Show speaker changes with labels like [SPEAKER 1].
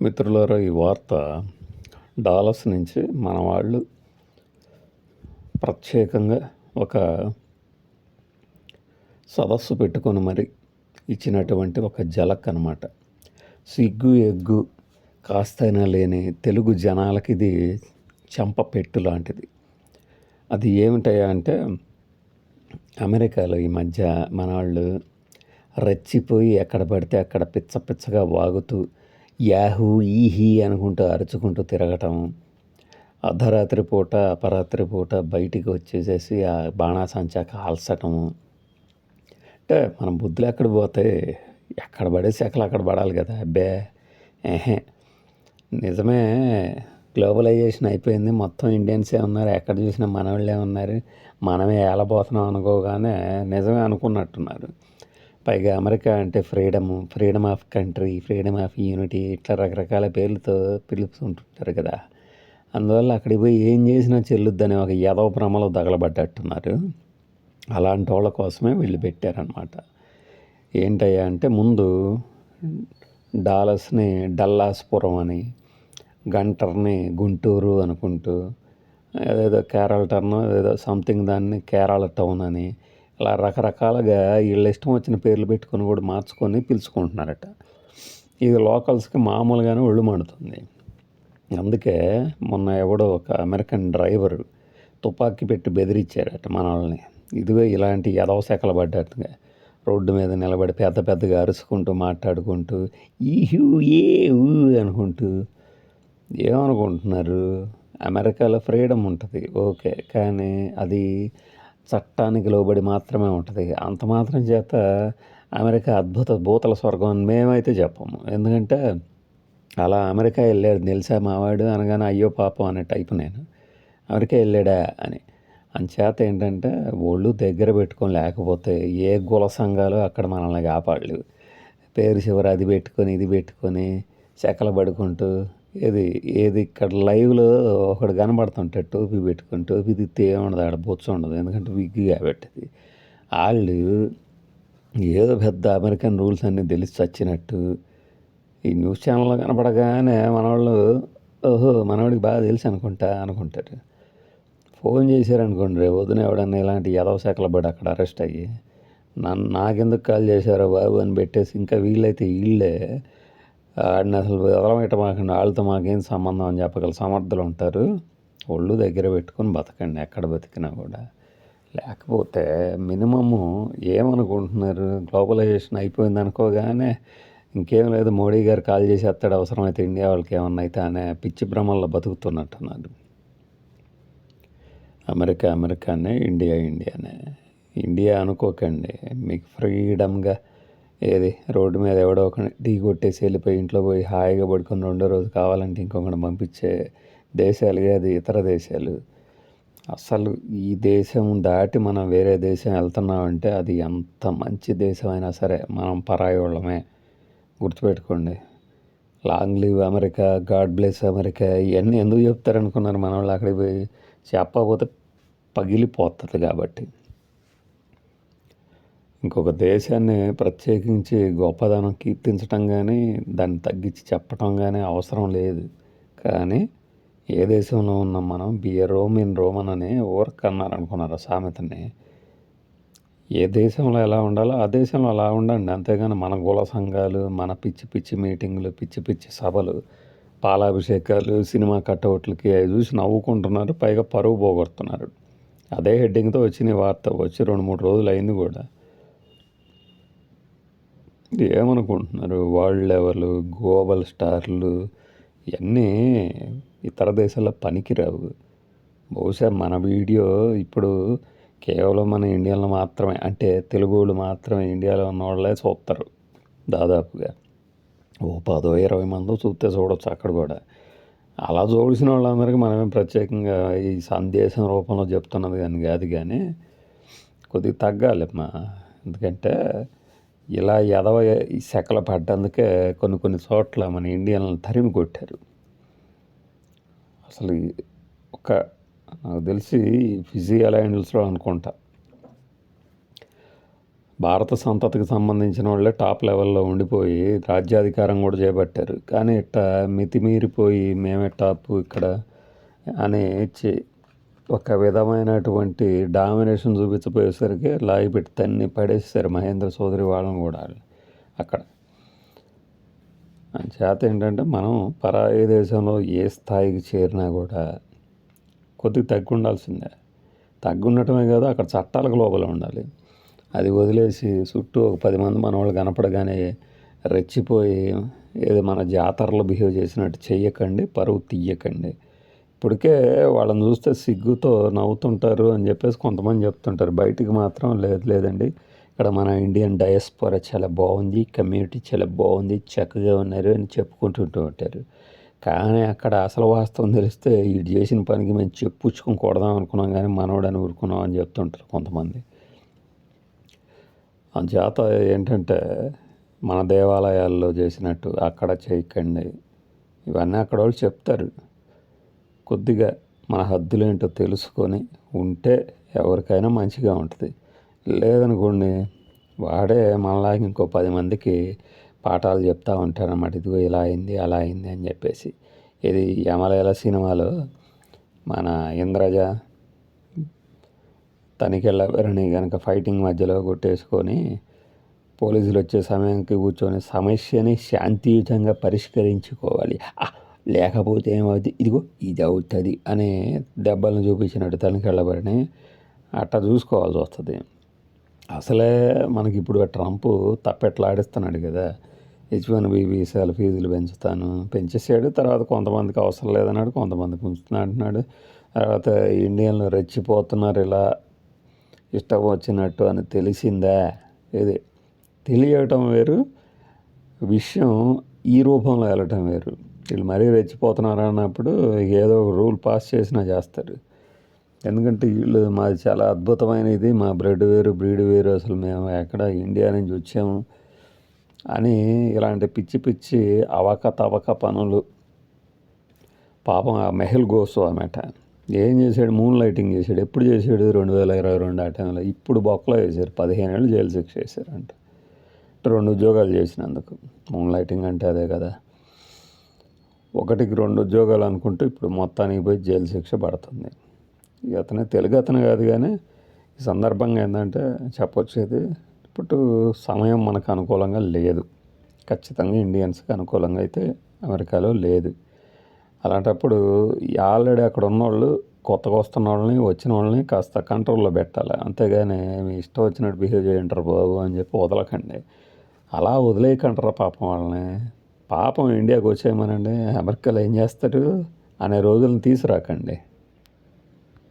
[SPEAKER 1] మిత్రులారా ఈ వార్త డాలస్ నుంచి మన వాళ్ళు ప్రత్యేకంగా ఒక సదస్సు పెట్టుకొని మరి ఇచ్చినటువంటి ఒక జలక్ అనమాట సిగ్గు ఎగ్గు కాస్తైనా లేని తెలుగు జనాలకి ఇది చెంప పెట్టు లాంటిది. అది ఏమిటయా అంటే అమెరికాలో ఈ మధ్య మన వాళ్ళు రెచ్చిపోయి ఎక్కడ పడితే అక్కడ పిచ్చ పిచ్చగా వాగుతూ యాహూ ఈహీ అనుకుంటూ అరుచుకుంటూ తిరగటం అర్ధరాత్రి పూట అపరాత్రి పూట బయటికి వచ్చేసేసి ఆ బాణాసంచా కాల్చటము అంటే మన బుద్ధులు ఎక్కడ పోతే ఎక్కడ పడేసి అక్కడ అక్కడ పడాలి కదా అబ్బే. ఏహే. నిజమే గ్లోబలైజేషన్ అయిపోయింది. మొత్తం ఇండియన్సే ఉన్నారు ఎక్కడ చూసినా మన వాళ్ళే ఉన్నారు. మనమే ఏలబోతున్నాం అనుకోగానే నిజమే అనుకున్నట్టున్నారు. పైగా అమెరికా అంటే freedom freedom of country freedom of unity ఇట్లా రకరకాల పేర్లతో పిలుపుతుంటుంటారు కదా. అందువల్ల అక్కడికి పోయి ఏం చేసినా చెల్లుద్దని ఒక యదవ భ్రమలో తగలబడ్డట్టున్నారు. అలాంటి వాళ్ళ కోసమే వీళ్ళు పెట్టారనమాట ఏంటయ్యా అంటే ముందు డాలస్ని డల్లాస్పురం అని గంటర్ని గుంటూరు అనుకుంటూ ఏదేదో కేరళ టర్న్ ఏదో సంథింగ్ దాన్ని కేరళ టౌన్ అని అలా రకరకాలుగా వీళ్ళ ఇష్టం వచ్చిన పేర్లు పెట్టుకొని కూడా మార్చుకొని పిలుచుకుంటున్నారట. ఇది లోకల్స్కి మామూలుగానే ఒళ్ళు మండుతుంది. అందుకే మొన్న ఎవడో ఒక అమెరికన్ డ్రైవర్ తుపాకీ పెట్టి బెదిరించారట మన వాళ్ళని ఇదిగో ఇలాంటి ఎదవ సెకలు పడ్డట్టుగా రోడ్డు మీద నిలబడి పెద్ద పెద్దగా అరుచుకుంటూ మాట్లాడుకుంటూ ఈహు ఏ ఊ అనుకుంటూ ఏమనుకుంటున్నారు? అమెరికాలో ఫ్రీడమ్ ఉంటుంది. ఓకే కానీ అది చట్టానికి లోబడి మాత్రమే ఉంటుంది. అంత మాత్రం చేత అమెరికా అద్భుత భూతల స్వర్గం అని మేమైతే చెప్పము. ఎందుకంటే అలా అమెరికా వెళ్ళాడు తెలుసా మావాడు అనగానే అయ్యో పాపం అనే టైపు నేను. అమెరికా వెళ్ళాడా అని. అంచేత ఏంటంటే ఒళ్ళు దగ్గర పెట్టుకొని లేకపోతే ఏ గుల సంఘాలు అక్కడ మనల్ని కాపాడలేవు. పేరు చివరి అది పెట్టుకొని ఇది పెట్టుకొని చెక్కలు పడుకుంటూ ఏది ఏది ఇక్కడ లైవ్లో ఒకడు కనబడుతుంటాడు టోపీ పెట్టుకుని టోపీ తిత్తే ఏముండదు ఆడ బొచ్చు ఉండదు. ఎందుకంటే విగ్గు కాబట్టి వాళ్ళు ఏదో పెద్ద అమెరికన్ రూల్స్ అన్నీ తెలిసి చచ్చినట్టు ఈ న్యూస్ ఛానల్లో కనపడగానే మనవాళ్ళు ఓహో మనవాడికి బాగా తెలుసు అనుకుంటా అనుకుంటారు. ఫోన్ చేశారనుకోండి రేపు వదిన ఎవడన్నా ఇలాంటి యదవ శాఖలు పడి అక్కడ అరెస్ట్ అయ్యి నన్ను నాకెందుకు కాల్ చేశారో బాబు అని పెట్టేసి ఇంకా వీళ్ళైతే వీళ్ళే ఆడిని అసలు వదలమేట మాకండి వాళ్ళతో మాకేం సంబంధం అని చెప్పగల సమర్థులు ఉంటారు. ఒళ్ళు దగ్గర పెట్టుకొని బతకండి ఎక్కడ బతికినా కూడా. లేకపోతే మినిమము ఏమనుకుంటున్నారు? గ్లోబలైజేషన్ అయిపోయింది అనుకోగానే ఇంకేం లేదు మోడీ గారు కాల్ చేసి ఎత్తాడు అవసరమైతే ఇండియా వాళ్ళకి ఏమన్నా అయితే అనే పిచ్చి భ్రమల్లో బతుకుతున్నట్టున్నారు. అమెరికా అమెరికానే ఇండియా ఇండియానే. ఇండియా అనుకోకండి మీకు ఫ్రీడమ్గా ఏది? రోడ్డు మీద ఎవడో ఒక టీ కొట్టేసి వెళ్ళిపోయి ఇంట్లో పోయి హాయిగా పడుకొని రెండో రోజు కావాలంటే ఇంకొకటి పంపించే దేశాలు అది? ఇతర దేశాలు. అసలు ఈ దేశం దాటి మనం వేరే దేశం వెళ్తున్నామంటే అది ఎంత మంచి దేశం అయినా సరే మనం పరాయి వాళ్ళమే. గుర్తుపెట్టుకోండి. Long live America God bless America ఇవన్నీ ఎందుకు చెప్తారనుకున్నారు మన వాళ్ళు అక్కడికి పోయి? చెప్పకపోతే పగిలిపోతుంది కాబట్టి. ఇంకొక దేశాన్ని ప్రత్యేకించి గొప్పదనం కీర్తించటం కానీ దాన్ని తగ్గించి చెప్పటం కానీ అవసరం లేదు. కానీ ఏ దేశంలో ఉన్నాం మనం బిఏ రోమ్ ఇన్ రోమన్ అని ఊరక్ అన్నారు అనుకున్నారు సామెతని? ఏ దేశంలో ఎలా ఉండాలో ఆ దేశంలో అలా ఉండండి. అంతేగాని మన కుల సంఘాలు మన పిచ్చి పిచ్చి మీటింగులు పిచ్చి పిచ్చి సభలు పాలాభిషేకాలు సినిమా కట్అవుట్లకి అవి చూసి నవ్వుకుంటున్నారు పైగా పరువు పోగొడుతున్నారు. అదే హెడ్డింగ్తో వచ్చిన వార్త వచ్చి రెండు మూడు రోజులు అయింది కూడా. ఏమనుకుంటున్నారు? వరల్డ్ లెవెల్ గ్లోబల్ స్టార్లు? ఇవన్నీ ఇతర దేశాల్లో పనికిరావు. బహుశా మన వీడియో ఇప్పుడు కేవలం మన ఇండియాలో మాత్రమే అంటే తెలుగు వాళ్ళు మాత్రమే ఇండియాలో ఉన్న వాళ్ళే చూస్తారు దాదాపుగా. ఓ పదో ఇరవై మందో చూస్తే చూడొచ్చు అక్కడ కూడా. అలా చూసిన వాళ్ళందరికీ మనమే ప్రత్యేకంగా ఈ సందేశం రూపంలో చెప్తున్నది కానీ కాదు కానీ కొద్దిగా తగ్గాలి మా ఎందుకంటే ఇలా ఎదవ ఈ సెకలు పడ్డందుకే కొన్ని కొన్ని చోట్ల మన ఇండియన్లను తరిమి కొట్టారు. అసలు ఒక నాకు తెలిసి ఫిజీ అలయన్స్లో అనుకుంటా. భారత సంతతికి సంబంధించిన వాళ్ళే టాప్ లెవెల్లో ఉండిపోయి రాజ్యాధికారం కూడా చేపట్టారు. కానీ ఇట్ట మితిమీరిపోయి మేమే టాప్ ఇక్కడ అని చే- ఒక విధమైనటువంటి డామినేషన్ చూపించబోయేసరికి లాగి పెట్టి తన్ని పడేసారు మహేంద్ర చౌదరి వాళ్ళని కూడా అక్కడ. చేత ఏంటంటే మనం పరాయి దేశంలో ఏ స్థాయికి చేరినా కూడా కొద్దిగా తగ్గి ఉండాల్సిందే తగ్గుండటమే కాదు అక్కడ చట్టాలకు లోపల ఉండాలి. అది వదిలేసి చుట్టూ ఒక పది మంది మన వాళ్ళు కనపడగానే రెచ్చిపోయి ఏదో మన జాతరలో బిహేవ్ చేసినట్టు చెయ్యకండి పరువు తీయకండి. ఇప్పటికే వాళ్ళని చూస్తే సిగ్గుతో నవ్వుతుంటారు అని చెప్పేసి కొంతమంది చెప్తుంటారు. బయటికి మాత్రం లేదు లేదండి. ఇక్కడ మన ఇండియన్ డయస్పోరా చాలా బాగుంది కమ్యూనిటీ చాలా బాగుంది చక్కగా ఉన్నారు అని చెప్పుకుంటుంటూ ఉంటారు. కానీ అక్కడ అసలు వాస్తవం తెలిస్తే వీడు చేసిన పనికి మేము చెప్పుచ్చుకుని కొడదాం అనుకున్నాం కానీ మనవడని ఊరుకున్నాం అని చెప్తుంటారు కొంతమంది. అందుచేత ఏంటంటే మన దేవాలయాల్లో చేసినట్టు అక్కడ చేయకండి. ఇవన్నీ అక్కడ వాళ్ళు చెప్తారు. కొద్దిగా మన హద్దులేంటో తెలుసుకొని ఉంటే ఎవరికైనా మంచిగా ఉంటుంది. లేదనుకోండి వాడే మనలాగా ఇంకో పది మందికి పాఠాలు చెప్తూ ఉంటారన్నమాట ఇదిగో ఇలా అయింది అలా అయింది అని చెప్పేసి. ఇది యమలేల సినిమాలో మన ఇంద్రజ తనికెళ్ళని కనుక ఫైటింగ్ మధ్యలో కొట్టేసుకొని పోలీసులు వచ్చే సమయానికి కూర్చొని సమస్యని శాంతియుతంగా పరిష్కరించుకోవాలి. లేకపోతే ఏమవుతుంది ఇదిగో ఇది అవుతుంది అనే దెబ్బలను చూపించినట్టు తనకెళ్ళబడిని అట్లా చూసుకోవాల్సి వస్తుంది. అసలే మనకి ఇప్పుడు ట్రంప్ తప్పెట్లాడిస్తున్నాడు కదా. హెచ్ వన్ బి వీసాల ఫీజులు పెంచుతాను పెంచేసాడు తర్వాత కొంతమందికి అవసరం లేదన్నాడు కొంతమందికి ఉంచుతున్నా అంటున్నాడు. తర్వాత ఇండియన్లు రెచ్చిపోతున్నారు ఇలా. ఇష్టం వచ్చినట్టు అని తెలిసిందా? ఇది తెలియటం వేరు విషయం ఈ రూపంలో వెళ్ళటం వేరు. వీళ్ళు మరీ రెచ్చిపోతున్నారు అన్నప్పుడు ఏదో ఒక రూల్ పాస్ చేసినా చేస్తారు. ఎందుకంటే వీళ్ళు మాది చాలా అద్భుతమైనది మా బ్రెడ్ వేరు బ్రీడ్ వేరు అసలు మేము ఎక్కడ ఇండియా నుంచి వచ్చాము అని ఇలాంటి పిచ్చి పిచ్చి అవక తవక పనులు. పాపం ఆ మెహల్ గోస్వామట ఏం చేశాడు మూన్ లైటింగ్ చేశాడు ఎప్పుడు చేశాడు రెండు వేల ఇరవై రెండు ఆ టైంలో. ఇప్పుడు బొక్కలో వేశారు పదిహేను ఏళ్ళు జైలు శిక్ష వేశారంట. రెండు ఉద్యోగాలు చేసినందుకు. మూన్ లైటింగ్ అంటే అదే కదా. ఒకటికి రెండు ఉద్యోగాలు అనుకుంటూ ఇప్పుడు మొత్తానికి పోయి జైలు శిక్ష పడుతుంది. ఇక అతనే తెలుగు అతను కాదు కానీ ఈ సందర్భంగా ఏంటంటే చెప్పొచ్చేది ఇప్పుడు సమయం మనకు అనుకూలంగా లేదు. ఖచ్చితంగా ఇండియన్స్కి అనుకూలంగా అయితే అమెరికాలో లేదు. అలాంటప్పుడు ఆల్రెడీ అక్కడ ఉన్నోళ్ళు కొత్తగా వస్తున్న వాళ్ళని వచ్చిన వాళ్ళని కాస్త కంట్రోల్లో పెట్టాలి. అంతేగాని మీ ఇష్టం వచ్చినట్టు బిహేవ్ చేయంటారు బాబు అని చెప్పి వదలకండి. అలా వదిలేయకంటారా పాపం వాళ్ళని. పాపం ఇండియాకి వచ్చేయమనండి. అమెరికాలో ఏం చేస్తారు? అనే రోజులను తీసుకురాకండి.